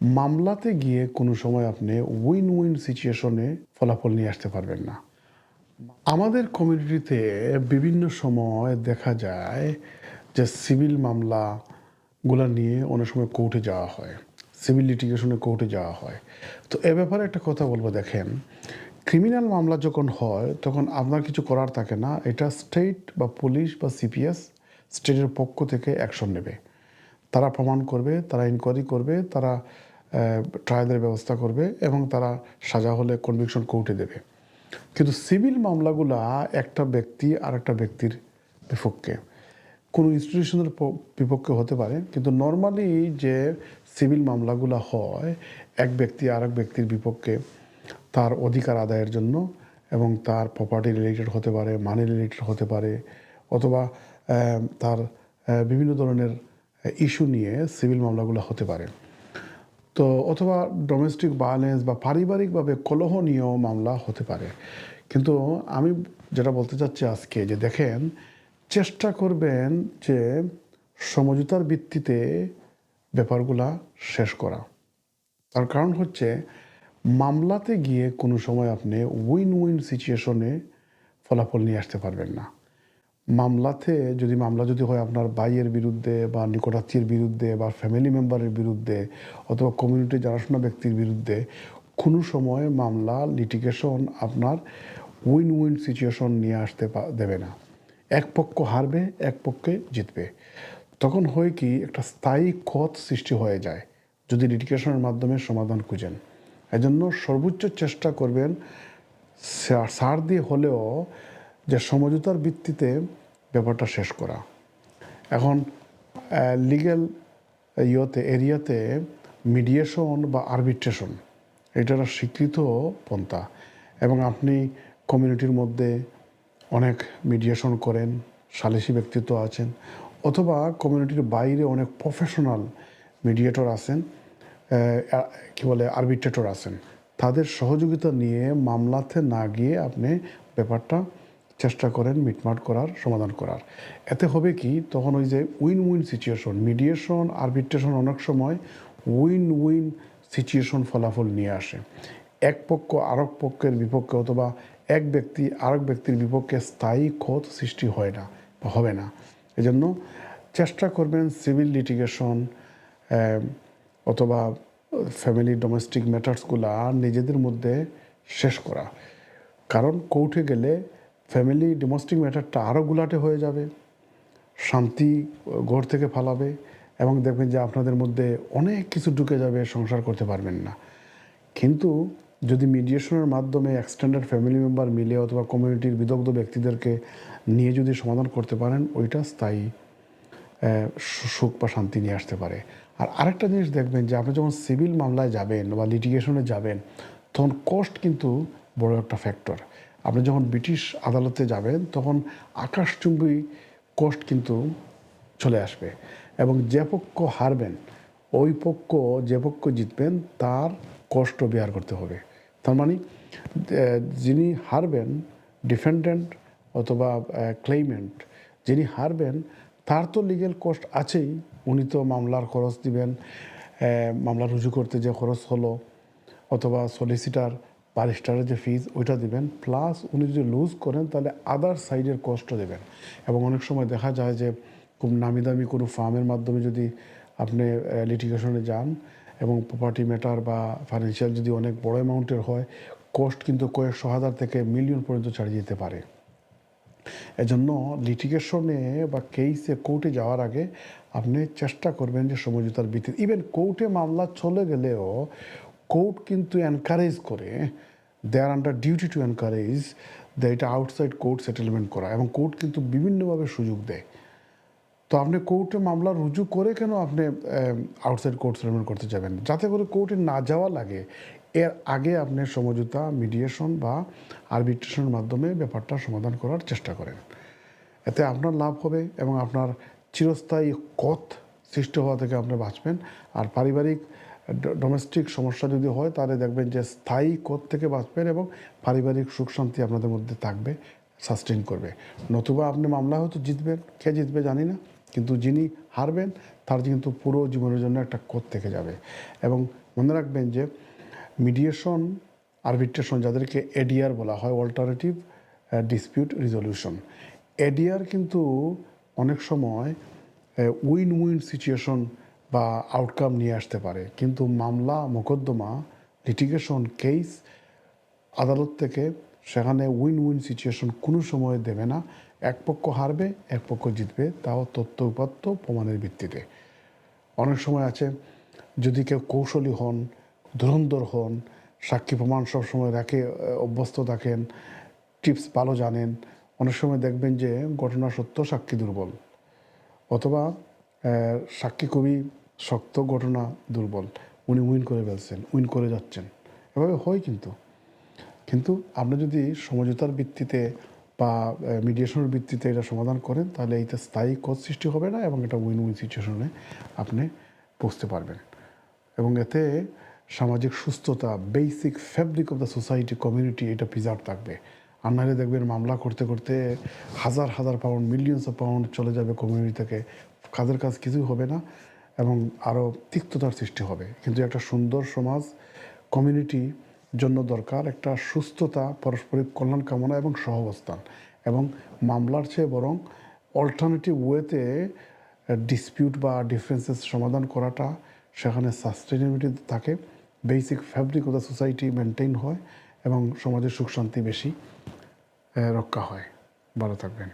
মামলাতে গিয়ে কোনো সময় আপনি উইন উইন সিচুয়েশনে ফলাফল নিয়ে আসতে পারবেন না। আমাদের কমিউনিটিতে বিভিন্ন সময় দেখা যায় যে সিভিল মামলাগুলো নিয়ে অনেক সময় কোর্টে যাওয়া হয় সিভিল লিটিগেশনে কোর্টে যাওয়া হয়। তো এ ব্যাপারে একটা কথা বলব, দেখেন ক্রিমিনাল মামলা যখন হয়, তখন আপনার কিছু করার থাকে না, এটা স্টেট বা পুলিশ বা সিপিএস স্টেটের পক্ষ থেকে অ্যাকশন নেবে। তারা প্রমাণ করবে, তারা ইনকোয়ারি করবে, তারা ট্রায়ালের ব্যবস্থা করবে এবং তারা সাজা হলে কনভিকশন কোর্টে দেবে। কিন্তু সিভিল মামলাগুলা একটা ব্যক্তি আর একটা ব্যক্তির বিপক্ষে। কোনো ইনস্টিটিউশনের বিপক্ষে হতে পারে, কিন্তু নর্মালি যে সিভিল মামলাগুলো হয়, এক ব্যক্তি আর এক ব্যক্তির বিপক্ষে তার অধিকার আদায়ের জন্য এবং তার প্রপার্টি রিলেটেড হতে পারে মানি রিলেটেড হতে পারে, অথবা তার বিভিন্ন ধরনের ইস্যু নিয়ে সিভিল মামলাগুলো হতে পারে। তো অথবা ডোমেস্টিক ভায়োলেন্স বা পারিবারিকভাবে কলহনীয় মামলা হতে পারে। কিন্তু আমি যেটা বলতে চাচ্ছি আজকে যে দেখেন, চেষ্টা করবেন যে সমঝোতার ভিত্তিতে ব্যাপারগুলা শেষ করা। তার কারণ হচ্ছে মামলাতে গিয়ে কোনো সময় আপনি উইন উইন সিচুয়েশনে ফলাফল নিয়ে আসতে পারবেন না। মামলাতে যদি মামলা যদি হয় আপনার ভাইয়ের বিরুদ্ধে বা নিকটাত্মীয়ের বিরুদ্ধে বা ফ্যামিলি মেম্বারের বিরুদ্ধে অথবা কমিউনিটির জানাশোনা ব্যক্তির বিরুদ্ধে, কোনো সময় মামলা লিটিগেশন আপনার উইন উইন সিচুয়েশন নিয়ে আসতে দেবে না। এক পক্ষ হারবে, এক পক্ষে জিতবে। তখন হয় কি, একটা স্থায়ী ক্ষত সৃষ্টি হয়ে যায়, যদি লিটিগেশনের মাধ্যমে সমাধান খুঁজেন। এজন্য সর্বোচ্চ চেষ্টা করবেন সার দিয়ে হলেও যে সমঝোতার ভিত্তিতে ব্যাপারটা শেষ করা। এখন লিগ্যাল ইয়েতে, এরিয়াতে মিডিয়েশন বা আরবিট্রেশন এটা স্বীকৃত পন্থা। এবং আপনি কমিউনিটির মধ্যে অনেক মিডিয়েশন করেন, সালিসি ব্যক্তিত্ব আছেন, অথবা কমিউনিটির বাইরে অনেক প্রফেশনাল মিডিয়েটর আছেন কি বলে আরবিট্রেটর আছেন। তাদের সহযোগিতা নিয়ে মামলাতে না গিয়ে আপনি ব্যাপারটা চেষ্টা করেন, মিটমাট করার, সমাধান করার। এতে হবে কি, তখন ওই যে win win situation mediation arbitration অনেক সময় উইন উইন সিচুয়েশন ফলাফল নিয়ে আসে। এক পক্ষ আরেক পক্ষের বিপক্ষে অথবা এক ব্যক্তি আরেক ব্যক্তির বিপক্ষে স্থায়ী ক্ষত সৃষ্টি হয় না বা হবে না। এজন্য চেষ্টা করবেন সিভিল লিটিগেশন অথবা ফ্যামিলি ডোমেস্টিক ম্যাটার্সগুলা নিজেদের মধ্যে শেষ করা। কারণ কোর্টে গেলে ফ্যামিলি ডোমেস্টিক ম্যাটারটা আরও গুলাটে হয়ে যাবে, শান্তি ঘর থেকে ফালাবে এবং দেখবেন যে আপনাদের মধ্যে অনেক কিছু ঢুকে যাবে, সংসার করতে পারবেন না। কিন্তু যদি মিডিয়েশনের মাধ্যমে এক্সটেন্ডেড ফ্যামিলি মেম্বার মিলে অথবা কমিউনিটির বিদগ্ধ ব্যক্তিদেরকে নিয়ে যদি সমাধান করতে পারেন, ওইটা স্থায়ী সুখ বা শান্তি নিয়ে আসতে পারে। আর আরেকটা জিনিস দেখবেন যে আপনি যখন সিভিল মামলায় যাবেন বা লিটিগেশনে যাবেন, তখন কস্ট কিন্তু বড় একটা ফ্যাক্টর আপনি যখন ব্রিটিশ আদালতে যাবেন, তখন আকাশচুম্বী কস্ট কিন্তু চলে আসবে এবং যে পক্ষ হারবেন, ওই পক্ষ যে পক্ষ জিতবেন, তার কষ্ট বিহার করতে হবে। তার মানে যিনি হারবেন, ডিফেন্ডেন্ট অথবা ক্লেইমেন্ট, যিনি হারবেন, তার তো লিগেল কস্ট আছেই। উনি তো মামলার খরচ দিবেন মামলা রুজু করতে যে খরচ হলো, অথবা সলিসিটার বারিস্টারের যে ফিজ ওইটা দিবেন। প্লাস উনি যদি লুজ করেন, তাহলে আদার সাইডের কষ্ট দেবেন। এবং অনেক সময় দেখা যায় যে, খুব নামি দামি কোনো ফার্মের মাধ্যমে যদি আপনি লিটিগেশনে যান এবং প্রপার্টি ম্যাটার বা ফাইন্যান্সিয়াল যদি অনেক বড় অ্যামাউন্টের হয় কস্ট কিন্তু কয়েকশো হাজার থেকে মিলিয়ন পর্যন্ত ছাড়িয়ে যেতে পারে। এজন্য লিটিগেশনে বা কেসে কোর্টে যাওয়ার আগে আপনি চেষ্টা করবেন যে সমঝোতার ভিত্তিতে ইভেন কোর্টে মামলা চলে গেলেও কোর্ট কিন্তু এনকারেজ করে they are under duty to encourage the এটা আউটসাইড কোর্ট সেটেলমেন্ট করা এবং কোর্ট কিন্তু বিভিন্নভাবে সুযোগ দেয়। তো আপনি কোর্টে মামলা রুজু করে কেন আপনি আউটসাইড কোর্ট সেটেলমেন্ট করতে যাবেন? যাতে করে কোর্টে না যাওয়া লাগে, এর আগে আপনি সমঝোতা মিডিয়েশন বা আরবিট্রেশনের মাধ্যমে ব্যাপারটা সমাধান করার চেষ্টা করেন। এতে আপনার লাভ হবে এবং আপনার চিরস্থায়ী কথ সৃষ্টি হওয়া থেকে আপনি বাঁচবেন। আর পারিবারিক ডোমেস্টিক সমস্যা যদি হয়, তাহলে দেখবেন যে স্থায়ী কথ থেকে বাঁচবেন এবং পারিবারিক সুখ শান্তি আপনাদের মধ্যে থাকবে সাস্টেন করবে। নতুবা আপনি মামলা হয়তো জিতবেন, কে জিতবে জানি না, কিন্তু যিনি হারবেন, তার কিন্তু পুরো জীবনের জন্য একটা কোত থেকে যাবে। এবং মনে রাখবেন যে মিডিয়েশন আরবিট্রেশন যাদেরকে এডিআর বলা হয় অল্টারনেটিভ ডিসপিউট রিজলিউশন এডিআর কিন্তু অনেক সময় উইন উইন সিচুয়েশন বা আউটকাম নিয়ে আসতে পারে। কিন্তু মামলা, মোকদ্দমা লিটিগেশন কেস আদালত থেকে সেখানে উইন উইন সিচুয়েশন কোনো সময় দেবে না। এক পক্ষ হারবে, এক পক্ষ জিতবে, তাও তথ্য উপাত্ত প্রমাণের ভিত্তিতে। অনেক সময় আছে, যদি কেউ কৌশলী হন, ধুরন্ধর হন, সাক্ষী প্রমাণ সবসময় রাখে অভ্যস্ত থাকেন টিপস ভালো জানেন, অনেক সময় দেখবেন যে ঘটনা সত্য, সাক্ষী দুর্বল। অথবা সাক্ষী খুবই শক্ত, ঘটনা দুর্বল। উনি উইন করে ফেলছেন, উইন করে যাচ্ছেন। এভাবে হয় কিন্তু। কিন্তু আপনি যদি সমঝোতার ভিত্তিতে বা মিডিয়েশনের ভিত্তিতে এটা সমাধান করেন, তাহলে এইটা স্থায়ী কোচ সৃষ্টি হবে না এবং এটা উইন উইন সিচুয়েশনে আপনি পৌঁছতে পারবেন। এবং এতে সামাজিক সুস্থতা basic fabric of the society community এটা প্রিজার্ভ থাকবে। নাহলে দেখবেন মামলা করতে করতে হাজার হাজার পাউন্ড মিলিয়নস অফ পাউন্ড চলে যাবে কমিউনিটি থেকে। কাজের কাজ কিছুই হবে না এবং আরও তিক্ততার সৃষ্টি হবে। কিন্তু একটা সুন্দর সমাজ কমিউনিটি জন্য দরকার একটা সুস্থতা, পারস্পরিক কল্যাণ কামনা এবং সহাবস্থান। এবং মামলার চেয়ে বরং অল্টারনেটিভ ওয়েতে ডিসপিউট বা ডিফারেন্সেস সমাধান করাটা, সেখানে সাস্টেনেবিলিটি থাকে। Basic fabric of the society maintain হয়। এবং সমাজের সুখ শান্তি বেশি রক্ষা হয়। ভালো থাকবেন।